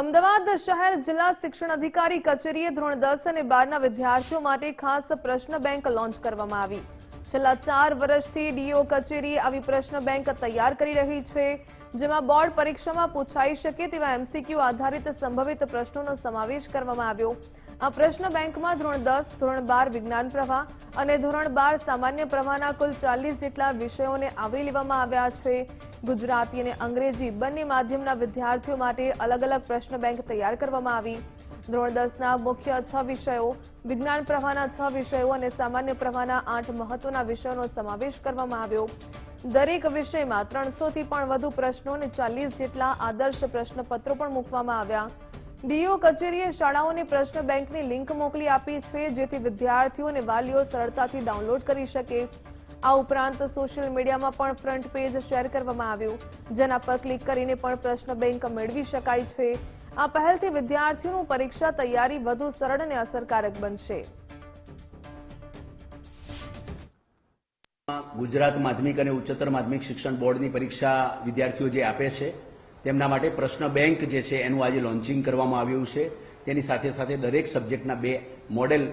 અમદાવાદ શહેર જિલ્લા શિક્ષણ અધિકારી કચેરીએ ધોરણ દસ અને બારના વિદ્યાર્થીઓ માટે ખાસ પ્રશ્ન બેંક લોન્ચ કરવામાં આવી. છેલ્લા ચાર વર્ષથી ડીઓ કચેરી આવી પ્રશ્ન બેંક તૈયાર કરી રહી છે, જેમાં બોર્ડ પરીક્ષામાં પૂછાઈ શકે તેવા એમસીક્યુ આધારિત સંભવિત પ્રશ્નોનો સમાવેશ કરવામાં આવ્યો. આ પ્રશ્ન બેંકમાં ધોરણ દસ, ધોરણ બાર વિજ્ઞાન પ્રવાહ અને ધોરણ બાર સામાન્ય પ્રવાહના કુલ ચાલીસ જેટલા વિષયોને આવરી લેવામાં આવ્યા છે. ગુજરાતી અને અંગ્રેજી બંને માધ્યમના વિદ્યાર્થીઓ માટે અલગ અલગ પ્રશ્ન બેંક તૈયાર કરવામાં આવી. ધોરણ દસના મુખ્ય છ વિષયો, વિજ્ઞાન પ્રવાહના છ વિષયો અને સામાન્ય પ્રવાહના આઠ મહત્વના વિષયોનો સમાવેશ કરવામાં આવ્યો. દરેક વિષયમાં ત્રણસોથી પણ વધુ પ્રશ્નો અને ચાલીસ જેટલા આદર્શ પ્રશ્નપત્રો પણ મૂકવામાં આવ્યા. ડીઓ કચેરીએ શાળાઓને પ્રશ્ન બેંકની લિંક મોકલી આપી છે, જેથી વિદ્યાર્થીઓ અને વાલીઓ સરળતાથી ડાઉનલોડ કરી શકે. આ ઉપરાંત સોશિયલ મીડિયામાં પણ ફ્રન્ટ પેજ શેર કરવામાં આવ્યું, જેના પર ક્લિક કરીને પણ પ્રશ્ન બેંક મેળવી શકાય છે. આ પહેલથી વિદ્યાર્થીઓનું પરીક્ષા તૈયારી વધુ સરળ અને અસરકારક બનશે. ગુજરાત માધ્યમિક અને ઉચ્ચતર માધ્યમિક શિક્ષણ બોર્ડની પરીક્ષા વિદ્યાર્થીઓ જે આપે છે તેમના માટે પ્રશ્ન બેંક જે છે, એનું આજે લોન્ચિંગ કરવામાં આવ્યું છે. તેની સાથે સાથે દરેક સબ્જેક્ટના બે મોડેલ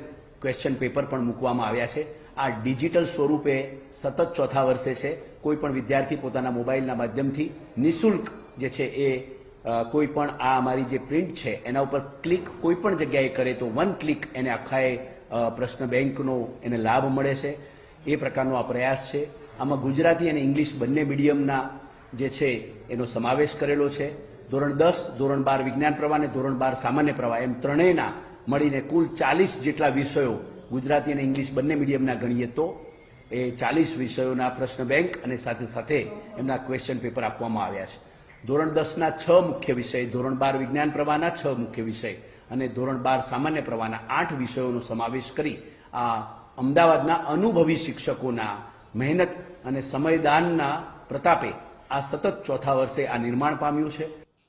ક્વેશ્ચન પેપર પણ મૂકવામાં આવ્યા છે. આ ડિજિટલ સ્વરૂપે સતત ચોથા વર્ષે છે. કોઈ પણ વિદ્યાર્થી પોતાના મોબાઈલના માધ્યમથી નિશુલ્ક જે છે એ કોઈ પણ આ અમારી જે પ્રિન્ટ છે, એના ઉપર ક્લિક કોઈ પણ જગ્યાએ કરે તો વન ક્લિક એને આખાએ પ્રશ્ન બેંકનો એને લાભ મળે છે. એ પ્રકારનો આ પ્રયાસ છે. આમાં ગુજરાતી અને ઇંગ્લિશ બંને મીડિયમના જે છે, એનો સમાવેશ કરેલો છે. ધોરણ દસ, ધોરણ બાર વિજ્ઞાન પ્રવાહ અને ધોરણ બાર સામાન્ય પ્રવાહ, એમ ત્રણેયના મળીને કુલ ચાલીસ જેટલા વિષયો, ગુજરાતી અને ઇંગ્લિશ બંને મીડિયમના ગણીએ તો, એ ચાલીસ વિષયોના પ્રશ્ન બેંક અને સાથે સાથે એમના ક્વેશ્ચન પેપર આપવામાં આવ્યા છે. ધોરણ દસના છ મુખ્ય વિષય, ધોરણ બાર વિજ્ઞાન પ્રવાહના છ મુખ્ય વિષય અને ધોરણ બાર સામાન્ય પ્રવાહના આઠ વિષયોનો સમાવેશ કરી આ અમદાવાદના અનુભવી શિક્ષકોના મહેનત અને સમયદાનના પ્રતાપે આ સતત ચોથા વર્ષે આ નિર્માણ પામ્યું છે.